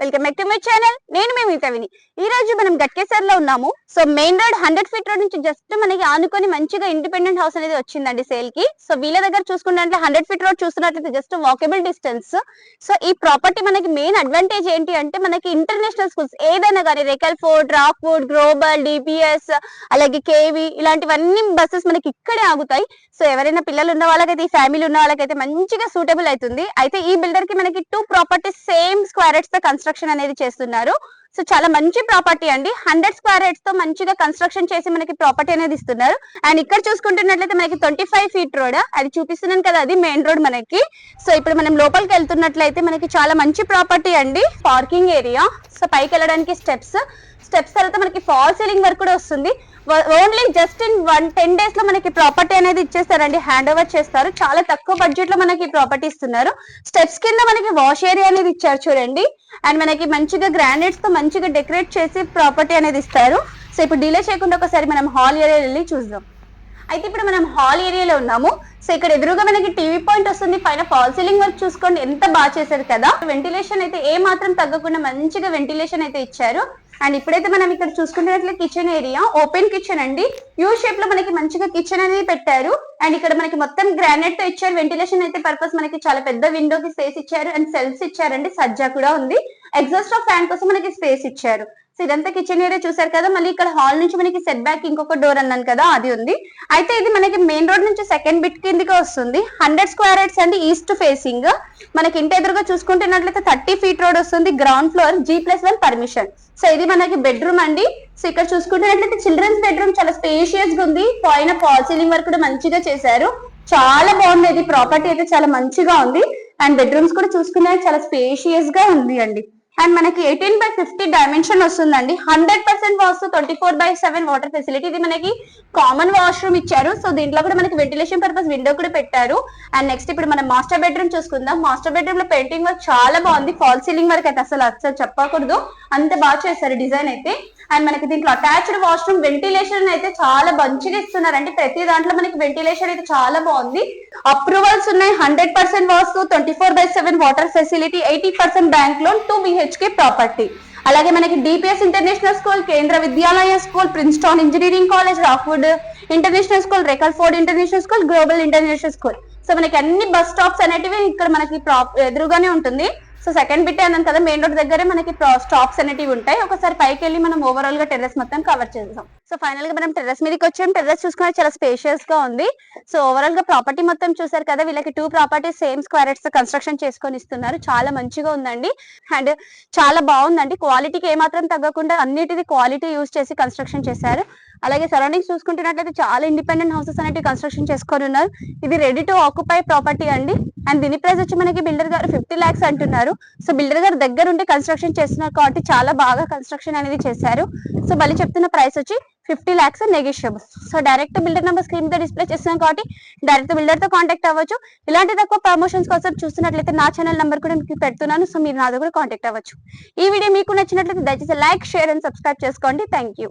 Welcome back to my channel నేను మేము ఈ రోజు మనం గట్కేసర్లో ఉన్నాము. So main road hundred feet road నుంచి జస్ట్ మనకి ఆనుకొని మంచిగా ఇండిపెండెంట్ హౌస్ అనేది వచ్చిందండి సేల్కి. సో వీళ్ళ దగ్గర చూసుకున్నట్లయితే హండ్రెడ్ ఫీట్ రోడ్ చూస్తున్నట్లయితే జస్ట్ వాకబుల్ డిస్టెన్స్ సో ఈ ప్రాపర్టీ మనకి మెయిన్ అడ్వాంటేజ్ ఏంటి అంటే మనకి ఇంటర్నేషనల్ స్కూల్స్ ఏదైనా కానీ రెకల్ ఫోర్డ్ రాక్వుడ్ గ్లోబల్ డిపిఎస్ అలాగే కేవి ఇలాంటివన్నీ బస్సెస్ మనకి ఇక్కడే ఆగుతాయి. సో ఎవరైనా పిల్లలు ఉన్న వాళ్ళకైతే ఈ ఫ్యామిలీ ఉన్న వాళ్ళకైతే మంచిగా సూటబుల్ అవుతుంది. అయితే ఈ బిల్డర్కి మనకి టూ ప్రాపర్టీస్ సేమ్ స్క్వేర్ హెడ్స్తో కన్స్ట్రక్షన్ అనేది చేస్తున్నారు. సో చాలా మంచి ప్రాపర్టీ అండి. హండ్రెడ్ స్క్వేర్ హెడ్స్తో మంచిగా కన్స్ట్రక్షన్ చేసి మనకి ప్రాపర్టీ అనేది ఇస్తున్నారు. అండ్ ఇక్కడ చూసుకుంటున్నట్లయితే మనకి ట్వంటీ ఫైవ్ ఫీట్ రోడ్ అది చూపిస్తున్నాను కదా అది మెయిన్ రోడ్ మనకి. సో ఇప్పుడు మనం లోపలికి వెళ్తున్నట్లయితే మనకి చాలా మంచి ప్రాపర్టీ అండి. పార్కింగ్ ఏరియా సో పైకి వెళ్ళడానికి స్టెప్స్ స్టెప్స్ తర్వాత మనకి ఫాల్ సీలింగ్ వర్క్ కూడా వస్తుంది. Only just in one ten డేస్లో మనకి ప్రాపర్టీ అనేది ఇచ్చేస్తారండి. హ్యాండ్ ఓవర్ చేస్తారు. చాలా తక్కువ బడ్జెట్లో మనకి ప్రాపర్టీ ఇస్తున్నారు. స్టెప్స్ కింద మనకి వాష్ ఏరియా అనేది ఇచ్చారు చూడండి. అండ్ మనకి మంచిగా గ్రానైట్స్తో మంచిగా డెకరేట్ చేసి ప్రాపర్టీ అనేది ఇస్తారు. సో ఇప్పుడు డిలే చేయకుండా ఒకసారి మనం హాల్ ఏరియా వెళ్ళి చూద్దాం. అయితే ఇప్పుడు మనం హాల్ ఏరియాలో ఉన్నాము. సో ఇక్కడ ఎదురుగా మనకి టీవీ పాయింట్ వస్తుంది. పైన ఫాల్ సీలింగ్ వర్క్ చూసుకోండి. ఎంత బాగా చేశారు కదా. వెంటిలేషన్ అయితే ఏ మాత్రం తగ్గకుండా మంచిగా వెంటిలేషన్ అయితే ఇచ్చారు. అండ్ ఇప్పుడైతే మనం ఇక్కడ చూసుకున్నట్లే కిచెన్ ఏరియా ఓపెన్ కిచెన్ అండి. యూ షేప్లో మనకి మంచిగా కిచెన్ అనేది పెట్టారు. అండ్ ఇక్కడ మనకి మొత్తం గ్రానైట్తో ఇచ్చారు. వెంటిలేషన్ అయితే పర్పస్ మనకి చాలా పెద్ద విండో కి స్పేస్ ఇచ్చారు. అండ్ సెల్స్ ఇచ్చారండి. సజ్జా కూడా ఉంది. ఎగ్జాస్ట్ ఆఫ్ ఫ్యాన్ కోసం మనకి స్పేస్ ఇచ్చారు. సో ఇదంతా కిచెన్ ఏరియా చూసారు కదా మళ్ళీ ఇక్కడ హాల్ నుంచి మనకి సెట్ బ్యాక్ ఇంకొక డోర్ అన్నాను కదా అది ఉంది. అయితే ఇది మనకి మెయిన్ రోడ్ నుంచి సెకండ్ బిట్ కిందకి వస్తుంది. హండ్రెడ్ స్క్వేర్ హెడ్స్ అండి ఈస్ట్ ఫేసింగ్ మనకి ఇంటి ఎదురుగా చూసుకుంటున్నట్లయితే థర్టీ ఫీట్ రోడ్ వస్తుంది ground floor G plus one permission so ఇది మనకి బెడ్రూమ్ అండి. సో ఇక్కడ చూసుకుంటున్నట్లయితే చిల్డ్రన్స్ బెడ్రూమ్ చాలా స్పేషియస్గా ఉంది. పైన ఫాల్ సీలింగ్ వర్క్ కూడా మంచిగా చేశారు. చాలా బాగుంది. ఇది ప్రాపర్టీ అయితే చాలా మంచిగా ఉంది. అండ్ బెడ్రూమ్స్ కూడా చూసుకునే చాలా స్పేషియస్గా ఉంది అండి. అండ్ మనకి ఎయిటీన్ బై ఫిఫ్టీ డైమెన్షన్ వస్తుందండి. Hundred percent was twenty four by seven water facility ఇది మనకి కామన్ వాష్రూమ్ ఇచ్చారు. సో దీంట్లో కూడా మనకి వెంటిలేషన్ పర్పస్ విండో కూడా పెట్టారు. అండ్ నెక్స్ట్ ఇప్పుడు మనం మాస్టర్ బెడ్రూమ్ చూసుకుందాం. మాస్టర్ బెడ్రూమ్లో పెయింటింగ్ వర్క్ చాలా బాగుంది. ఫాల్ సీలింగ్ వరకు అయితే అసలు అసలు చెప్పకూడదు. అంత బాగా చేశారు డిజైన్ అయితే. అండ్ మనకి దీంట్లో అటాచ్డ్ వాష్రూమ్ వెంటిలేషన్ అయితే చాలా మంచిగా ఇస్తున్నారు. అంటే ప్రతి దాంట్లో మనకి వెంటిలేషన్ అయితే చాలా బాగుంది. అప్రూవల్స్ ఉన్నాయి. Hundred percent vastu twenty four by seven water facility eighty percent bank loan two BHK property. అలాగే మనకి DPS international school Kendriya Vidyalaya school Princeton engineering college Rockwood international school రెకల్ Ford international school global international school. So మనకి అన్ని bus stops అనేటివి ఇక్కడ మనకి ప్రా ఎదురుగానే ఉంటుంది. సో సెకండ్ బిట్ అన్నాను కదా మెయిన్ రోడ్ దగ్గరే మనకి స్టాప్స్ అనేటివి ఉంటాయి. ఒకసారి పైకి వెళ్ళి మనం ఓవరాల్గా టెర్రస్ మొత్తం కవర్ చేద్దాం. సో ఫైనల్గా మనం టెర్రస్ మీదకి వచ్చాం. టెర్రస్ చూసుకునే చాలా స్పేషియస్గా ఉంది. సో ఓవరాల్గా ప్రాపర్టీ మొత్తం చూసారు కదా వీళ్ళకి two properties same square construction చేసుకొని ఇస్తున్నారు. చాలా మంచిగా ఉందండి. అండ్ చాలా బాగుందండి. క్వాలిటీకి ఏమాత్రం తగ్గకుండా అన్నిటిది క్వాలిటీ యూజ్ చేసి కన్స్ట్రక్షన్ చేశారు. అలాగే సరౌండింగ్స్ చూసుకుంటున్నట్లయితే చాలా ఇండిపెండెంట్ హౌసెస్ అనేవి కన్స్ట్రక్షన్ చేసుకొని ఉన్నారు. ఇది రెడీ టు ఆక్యుపై ప్రాపర్టీ అండి. అండ్ దీని ప్రైస్ వచ్చి మనకి బిల్డర్ గారు ఫిఫ్టీ లాక్స్ అంటున్నారు. సో బిల్డర్ గారు దగ్గర ఉండి కన్స్ట్రక్షన్ చేస్తున్నారు కాబట్టి చాలా బాగా కన్స్ట్రక్షన్ అనేది చేశారు. సో మళ్ళీ చెప్తున్న ప్రైస్ వచ్చి fifty lakhs negotiable so direct builder number screen మీద డిస్ప్లే చేస్తున్నాం కాబట్టి డైరెక్ట్ బిల్డర్తో కాంటాక్ట్ అవ్వచ్చు. ఇలాంటి తక్కువ ప్రమోషన్స్ కోసం చూస్తున్నట్లయితే నా ఛానల్ నెంబర్ కూడా మీకు పెడుతున్నాను. సో మీరు నా దగ్గర కాంటాక్ట్ అవ్వచ్చు. ఈ వీడియో మీకు నచ్చినట్లయితే దయచేసి లైక్ షేర్ అండ్ సబ్స్క్రైబ్ చేసుకోండి. Thank you